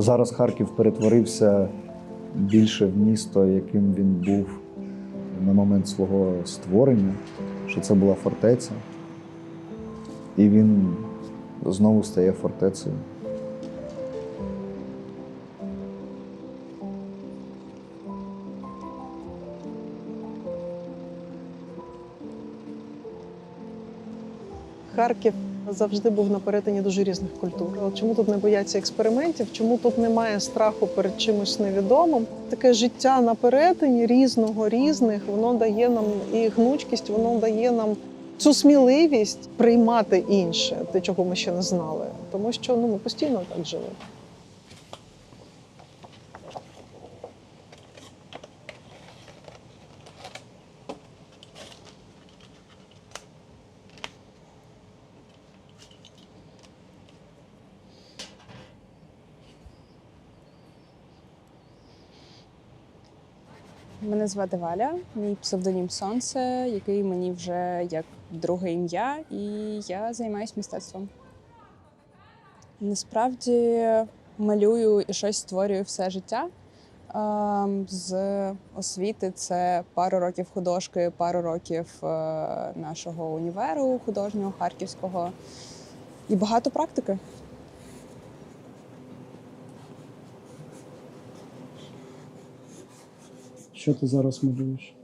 Зараз Харків перетворився більше в місто, яким він був на момент свого створення, що це була фортеця. І він знову стає фортецею. Харків завжди був на перетині дуже різних культур. Чому тут не бояться експериментів? Чому тут немає страху перед чимось невідомим? Таке життя на перетині різного, різних, воно дає нам і гнучкість, воно дає нам цю сміливість приймати інше, те, чого ми ще не знали. Тому що ну, ми постійно так жили. Мене звати Валя, мій псевдонім Сонце, який мені вже як друге ім'я, і я займаюся мистецтвом. Насправді малюю і щось створюю все життя. З освіти це пару років художки, пару років е, нашого універу художнього харківського і багато практики. Що ти зараз малюєш?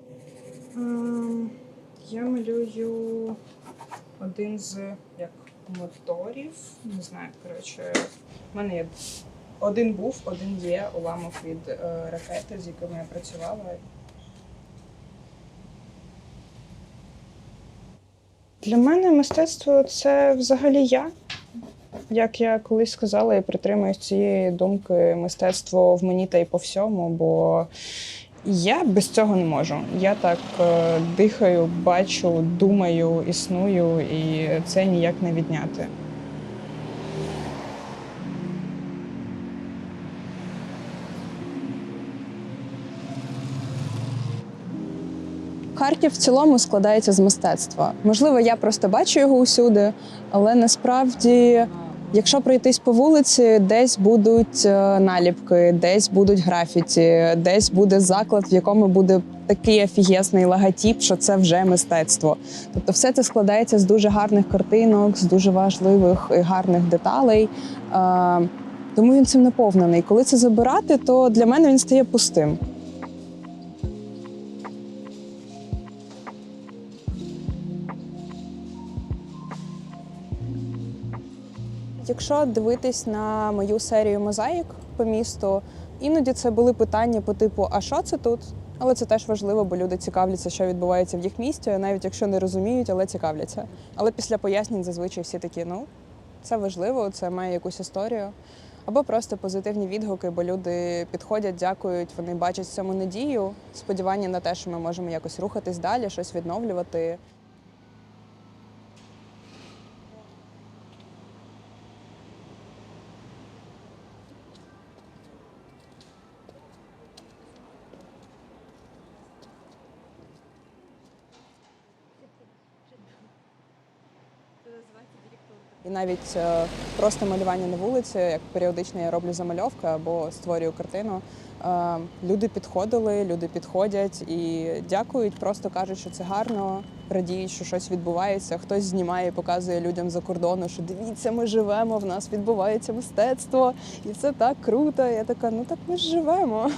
Ем, Я малюю один з як моторів. Не знаю, коротше, в мене є один був, один є уламок від е, ракети, з якими я працювала. Для мене мистецтво це взагалі я. Як я колись сказала, я притримуюсь цієї думки мистецтво в мені та й по всьому, бо я без цього не можу. Я так е, дихаю, бачу, думаю, існую, і це ніяк не відняти. Харків в цілому складається з мистецтва. Можливо, я просто бачу його усюди, але насправді, якщо пройтись по вулиці, десь будуть е, наліпки, десь будуть графіті, десь буде заклад, в якому буде такий офігесний логотип, що це вже мистецтво. Тобто, все це складається з дуже гарних картинок, з дуже важливих і гарних деталей. Е, Тому він цим наповнений. Коли це забирати, то для мене він стає пустим. Якщо дивитись на мою серію мозаїк по місту, іноді це були питання по типу: а що це тут? Але це теж важливо, бо люди цікавляться, що відбувається в їх місті, навіть якщо не розуміють, але цікавляться. Але після пояснень зазвичай всі такі: ну, це важливо, це має якусь історію. Або просто позитивні відгуки, бо люди підходять, дякують, вони бачать в цьому надію, сподівання на те, що ми можемо якось рухатись далі, щось відновлювати. І навіть е, просто малювання на вулиці, як періодично я роблю замальовки або створюю картину. е, Люди підходили, люди підходять і дякують, просто кажуть, що це гарно, радіють, що щось відбувається. Хтось знімає, і показує людям за кордону, що дивіться, ми живемо, в нас відбувається мистецтво, і це так круто. Я така, ну так ми ж живемо.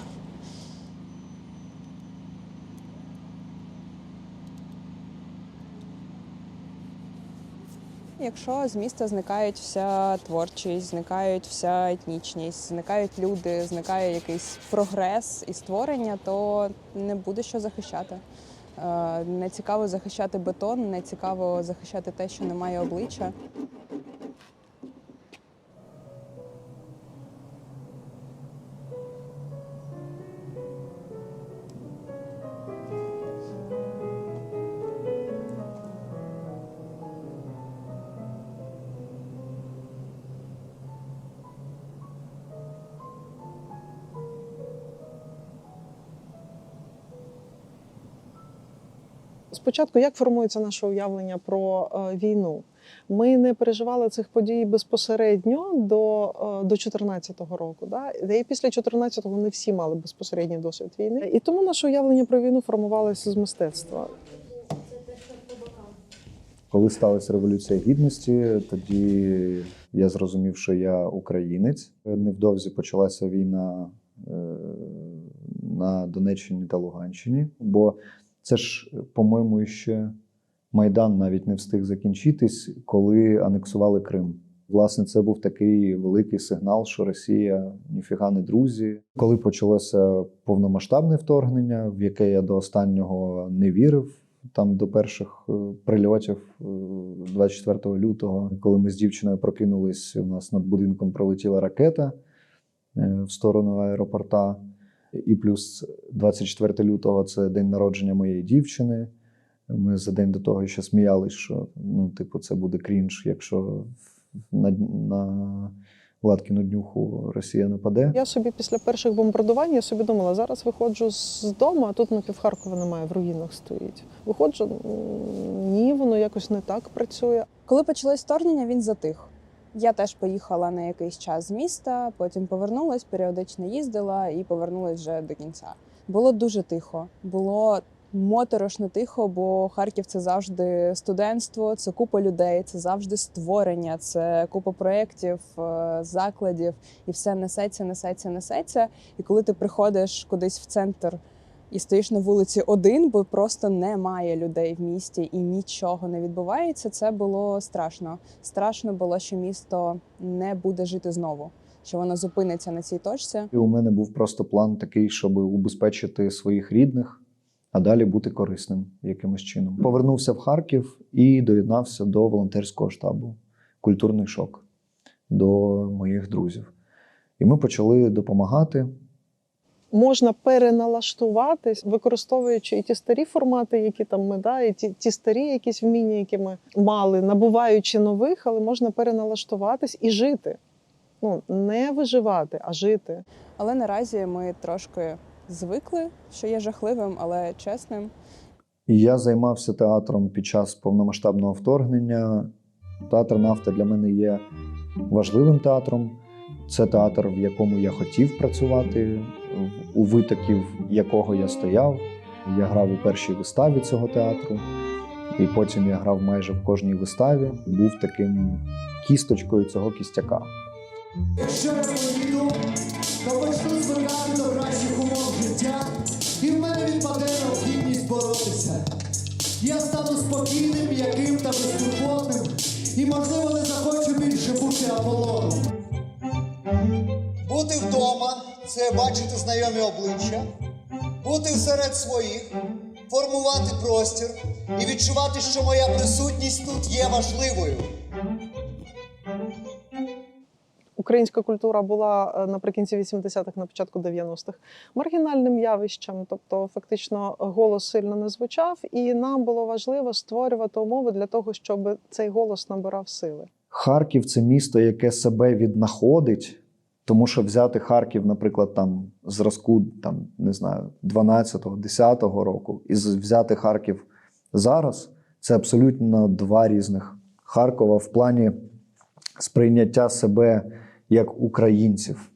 Якщо з міста зникають вся творчість, зникають вся етнічність, зникають люди, зникає якийсь прогрес і створення, то не буде що захищати. Е, Не цікаво захищати бетон, не цікаво захищати те, що не має обличчя. Спочатку, як формується наше уявлення про е, війну? Ми не переживали цих подій безпосередньо до, е, до 14-го року. Да? І після 14-го не всі мали безпосередній досвід війни. І тому наше уявлення про війну формувалося з мистецтва. Коли сталася революція гідності, тоді я зрозумів, що я українець. Невдовзі почалася війна е, на Донеччині та Луганщині, бо це ж, по-моєму, ще Майдан навіть не встиг закінчитись, коли анексували Крим. Власне, це був такий великий сигнал, що Росія ніфіга не друзі. Коли почалося повномасштабне вторгнення, в яке я до останнього не вірив, там до перших е, прильотів е, 24 лютого, коли ми з дівчиною прокинулись, у нас над будинком пролетіла ракета е, в сторону аеропорта. І плюс 24 лютого це день народження моєї дівчини. Ми за день до того ще сміялись, що ну, типу, це буде крінж, якщо на, на Владкіну днюху Росія нападе. Я собі після перших бомбардувань я собі думала, зараз виходжу з дому, а тут на півхаркова немає, в руїнах стоїть. Виходжу, ні, воно якось не так працює. Коли почалось вторгнення, він затих. Я теж поїхала на якийсь час з міста, потім повернулась, періодично їздила і повернулась вже до кінця. Було дуже тихо, було моторошно тихо, бо Харків це завжди студентство, це купа людей, це завжди створення, це купа проєктів, е, закладів, і все несеться, несеться, несеться. І коли ти приходиш кудись в центр і стоїш на вулиці один, бо просто немає людей в місті і нічого не відбувається. Це було страшно. Страшно було, що місто не буде жити знову, що воно зупиниться на цій точці. І у мене був просто план такий, щоб убезпечити своїх рідних, а далі бути корисним якимось чином. Повернувся в Харків і доєднався до волонтерського штабу Культурний шок до моїх друзів. І ми почали допомагати. Можна переналаштуватись, використовуючи і ті старі формати, які там ми да, і ті, ті старі якісь вміння, які ми мали, набуваючи нових, але можна переналаштуватись і жити. Ну, не виживати, а жити. Але наразі ми трошки звикли, що є жахливим, але чесним. Я займався театром під час повномасштабного вторгнення. Театр Нафта для мене є важливим театром. Це театр, в якому я хотів працювати, у витоків якого я стояв. Я грав у першій виставі цього театру, і потім я грав майже в кожній виставі. Був таким кісточкою цього кістяка. Якщо я поїду, то почну звикати до кращих умов життя, і в мене відпаде необхідність боротися. Я стану спокійним, яким та безтурботним, і, можливо, не захочу більше бути Аполлоном. Бути вдома це бачити знайомі обличчя, бути серед своїх, формувати простір і відчувати, що моя присутність тут є важливою. Українська культура була е, наприкінці 80-х, на початку 90-х маргінальним явищем, тобто фактично голос сильно не звучав, і нам було важливо створювати умови для того, щоб цей голос набирав сили. Харків це місто, яке себе віднаходить, тому що взяти Харків, наприклад, там зразку там, не знаю, 12-го, 10-го року, і взяти Харків зараз це абсолютно два різних Харкова в плані сприйняття себе як українців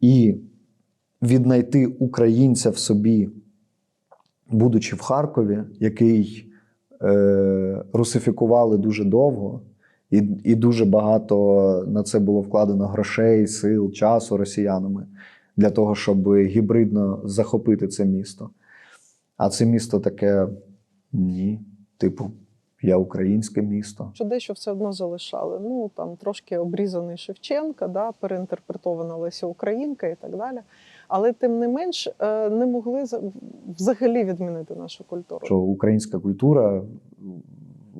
і віднайти українця в собі, будучи в Харкові, який е, русифікували дуже довго, і, і дуже багато на це було вкладено грошей, сил, часу росіянами для того, щоб гібридно захопити це місто. А це місто таке ні, типу, я українське місто. Що дещо все одно залишали. Ну там трошки обрізаний Шевченка, да, переінтерпретована Леся Українка і так далі. Але тим не менш е, не могли взагалі відмінити нашу культуру. що українська культура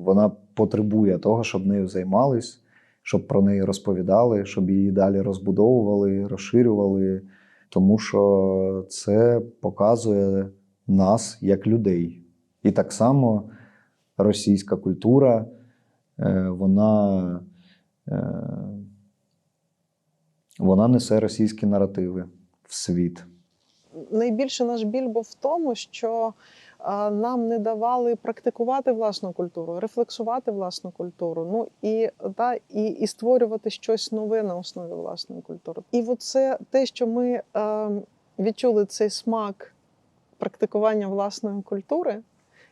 вона потребує того, щоб нею займались, щоб про неї розповідали, щоб її далі розбудовували, розширювали. Тому що це показує нас як людей. І так само російська культура, е, вона, е, вона несе російські наративи в світ. найбільше наш біль був в тому, що нам не давали практикувати власну культуру, рефлексувати власну культуру, ну і, та, і, і створювати щось нове на основі власної культури. І от це те, що ми е, відчули цей смак практикування власної культури.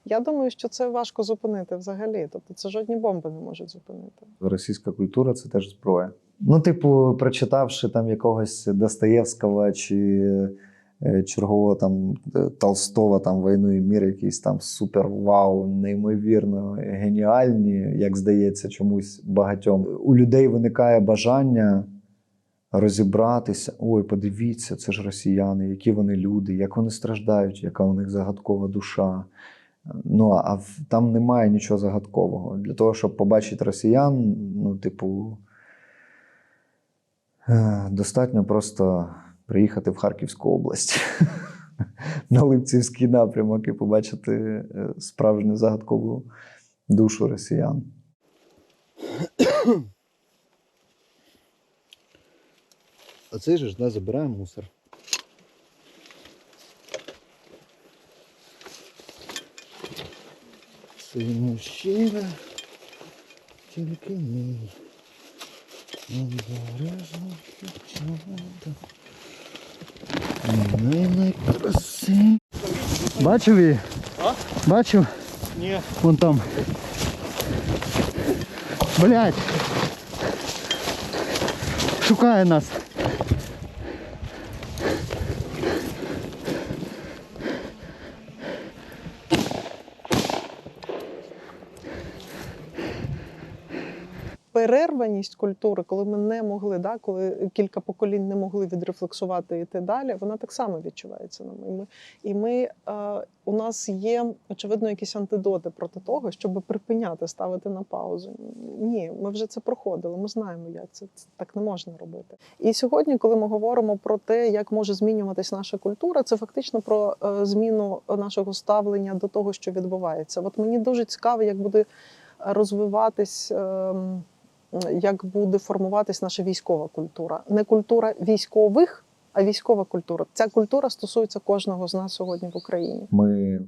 Я думаю, що це важко зупинити взагалі. Тобто це жодні бомби не можуть зупинити. Російська культура це теж зброя. Ну, типу, прочитавши там якогось Достоєвського чи чергового там е, Толстого, там війну і мір, якісь там супер вау, неймовірно геніальні, як здається, чомусь багатьом. У людей виникає бажання розібратися. Ой, подивіться, це ж росіяни, які вони люди, як вони страждають, яка у них загадкова душа. Ну, а там немає нічого загадкового. Для того, щоб побачити росіян, ну, типу, е, достатньо просто приїхати в Харківську область на Липцівський напрямок і побачити е, справжню загадкову душу росіян. А цей же ж да, забираємо мусор. Цей мужчина тільки мій. Обережно дівчата. Най найкраси. Бачив її? А? Бачив? Ні. Вон там. Блять. Шукає нас. Перерваність культури, коли ми не могли, да, коли кілька поколінь не могли відрефлексувати і йти далі, вона так само відчувається нами. І ми, і ми е, у нас є очевидно якісь антидоти проти того, щоб припиняти ставити на паузу. Ні, ми вже це проходили. Ми знаємо, як це, це так не можна робити. І сьогодні, коли ми говоримо про те, як може змінюватись наша культура, це фактично про е, зміну нашого ставлення до того, що відбувається. От мені дуже цікаво, як буде розвиватись. ем, як буде формуватись наша військова культура. Не культура військових, а військова культура. Ця культура стосується кожного з нас сьогодні в Україні. Ми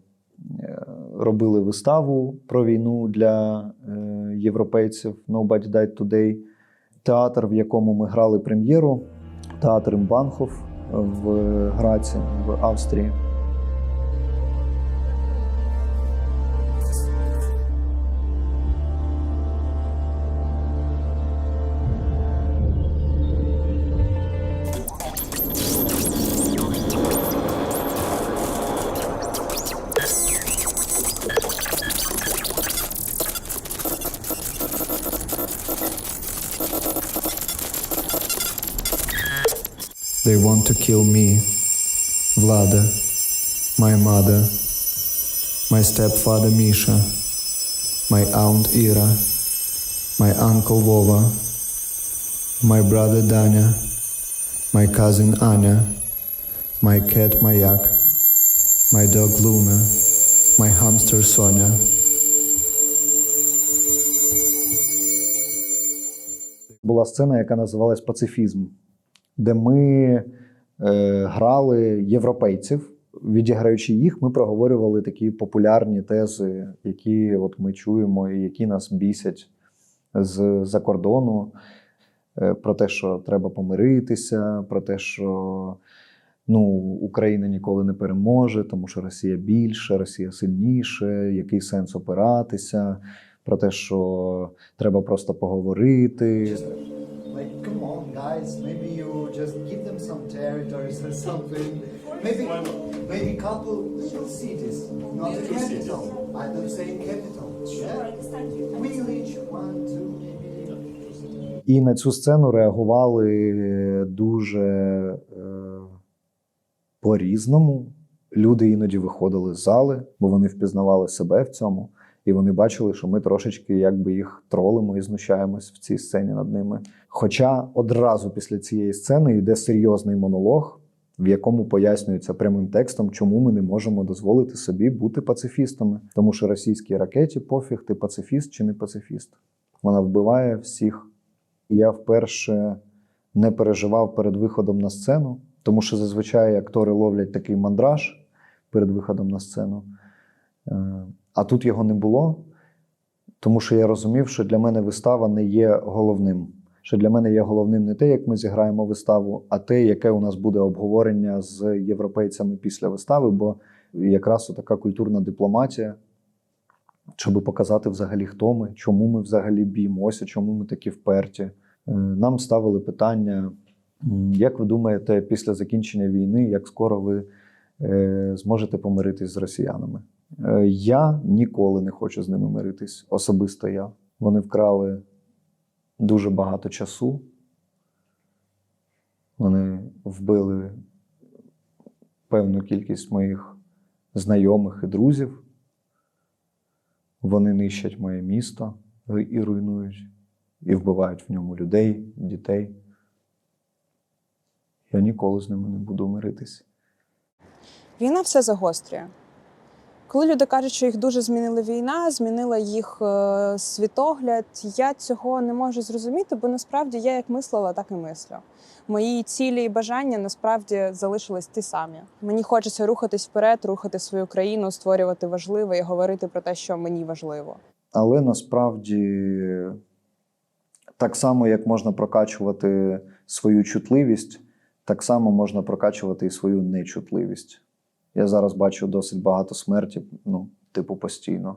е, робили виставу про війну для е, європейців Nobody Died Today. Театр, в якому ми грали прем'єру, театр Імбанхов в Граці в Австрії. To kill me, Vlada, my mother, my stepfather Misha, my aunt Ira, my uncle Vova, my brother Danya, my cousin Anya, my cat Mayak, my dog Luna, my hamster Sonia. була сцена, яка називалась Пацифізм, де ми е, грали європейців. Відіграючи їх, ми проговорювали такі популярні тези, які от ми чуємо і які нас бісять з-за кордону. Е, Про те, що треба помиритися, про те, що ну, Україна ніколи не переможе, тому що Росія більше, Росія сильніше, який сенс опиратися, про те, що треба просто поговорити. Like, come on, guys, maybe you just give them some territories or something. Maybe, maybe couple little cities, not the capital. I don't say capital. Yeah. We reach one, two, maybe. І на цю сцену реагували дуже е, по-різному. Люди іноді виходили з зали, бо вони впізнавали себе в цьому, і вони бачили, що ми трошечки якби їх тролимо і знущаємось в цій сцені над ними. Хоча одразу після цієї сцени йде серйозний монолог, в якому пояснюється прямим текстом, чому ми не можемо дозволити собі бути пацифістами. Тому що російській ракеті пофіг, ти пацифіст чи не пацифіст. Вона вбиває всіх. Я вперше не переживав перед виходом на сцену, Тому що зазвичай актори ловлять такий мандраж перед виходом на сцену. А тут його не було, тому що я розумів, що для мене вистава не є головним. Що для мене є головним не те, як ми зіграємо виставу, а те, яке у нас буде обговорення з європейцями після вистави, бо якраз така культурна дипломатія, щоб показати взагалі, хто ми, чому ми взагалі б'ємося, чому ми такі вперті. Е, Нам ставили питання, як ви думаєте, після закінчення війни, як скоро ви е, зможете помиритись з росіянами? Е, Я ніколи не хочу з ними миритись, особисто я. Вони вкрали дуже багато часу. Вони вбили певну кількість моїх знайомих і друзів. Вони нищать моє місто і руйнують, і вбивають в ньому людей, дітей. Я ніколи з ними не буду миритись. Війна все загострює. Коли люди кажуть, що їх дуже змінила війна, змінила їх е, світогляд, я цього не можу зрозуміти, бо насправді я як мислила, так і мислю. Мої цілі і бажання насправді залишились ті самі. Мені хочеться рухатись вперед, рухати свою країну, створювати важливе і говорити про те, що мені важливо. Але насправді так само, як можна прокачувати свою чутливість, так само можна прокачувати і свою нечутливість. Я зараз бачу досить багато смерті, ну, типу, постійно.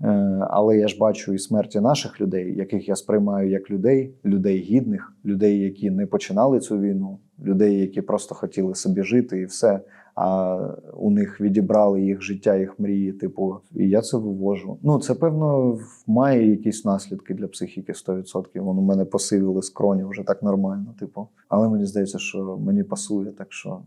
Е, але я ж бачу і смерті наших людей, яких я сприймаю як людей, людей гідних, людей, які не починали цю війну, людей, які просто хотіли собі жити і все. А у них відібрали їх життя, їх мрії. Типу, і я це вивожу. Ну, це певно має якісь наслідки для психіки 100%. Воно мене посивили з кроні вже так нормально. Типу, але мені здається, що мені пасує, так що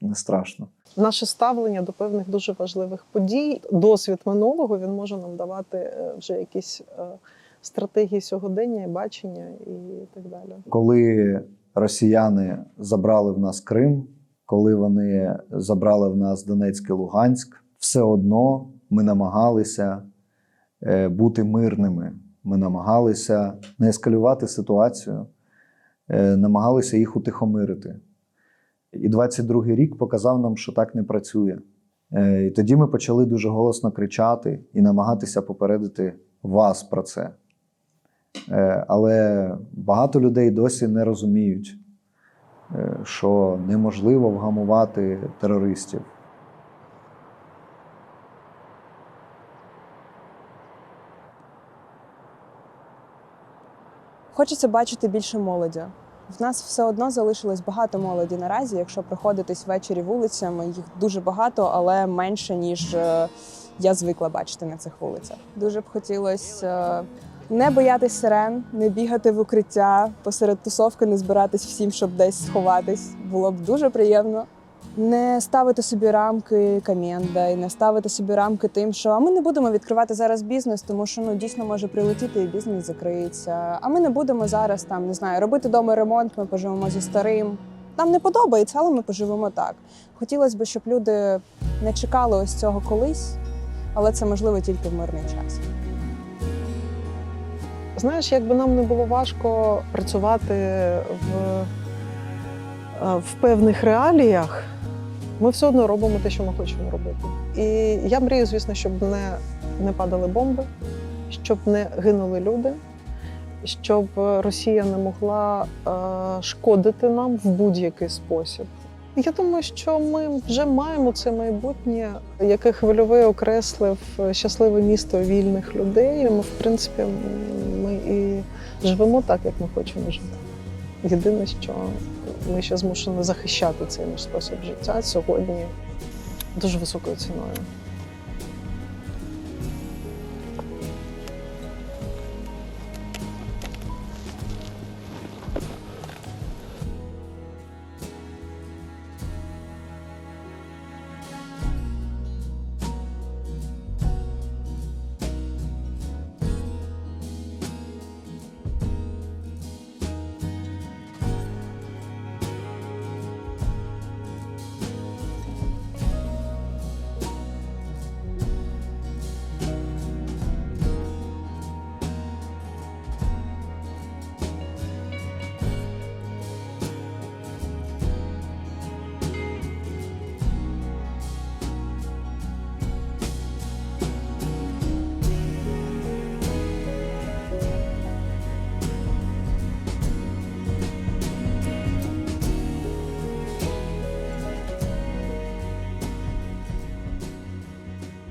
не страшно. Наше ставлення до певних дуже важливих подій, досвід минулого він може нам давати е, вже якісь е, стратегії сьогодення, і бачення і так далі. коли росіяни забрали в нас Крим, коли вони забрали в нас Донецьк і Луганськ, все одно ми намагалися е, бути мирними. Ми намагалися не ескалювати ситуацію, намагалися їх утихомирити. І 22-й рік показав нам, що так не працює. Е, І тоді ми почали дуже голосно кричати і намагатися попередити вас про це. Е, Але багато людей досі не розуміють, е, що неможливо вгамувати терористів. Хочеться бачити більше молоді. В нас все одно залишилось багато молоді наразі. Якщо проходитись ввечері вулицями, їх дуже багато, але менше ніж е, я звикла бачити на цих вулицях. Дуже б хотілося е, не боятись сирен, не бігати в укриття посеред тусовки, не збиратись всім, щоб десь сховатись. Було б дуже приємно. Не ставити собі рамки кам'єнда і не ставити собі рамки тим, що а ми не будемо відкривати зараз бізнес, тому що ну дійсно може прилетіти і бізнес закриється. А ми не будемо зараз там не знаю робити дома ремонт. Ми поживемо зі старим. Нам не подобається, але ми поживемо так. Хотілося б, щоб люди не чекали ось цього колись, але це можливо тільки в мирний час. Знаєш, якби нам не було важко працювати в, е, в певних реаліях, ми все одно робимо те, що ми хочемо робити. І я мрію, звісно, щоб не, не падали бомби, щоб не гинули люди, щоб Росія не могла е, шкодити нам в будь-який спосіб. Я думаю, що ми вже маємо це майбутнє, яке хвильове окреслив щасливе місто вільних людей. Ми, в принципі, ми і живемо так, як ми хочемо жити. Єдине, що ми ще змушені захищати цей наш спосіб життя сьогодні дуже високою ціною.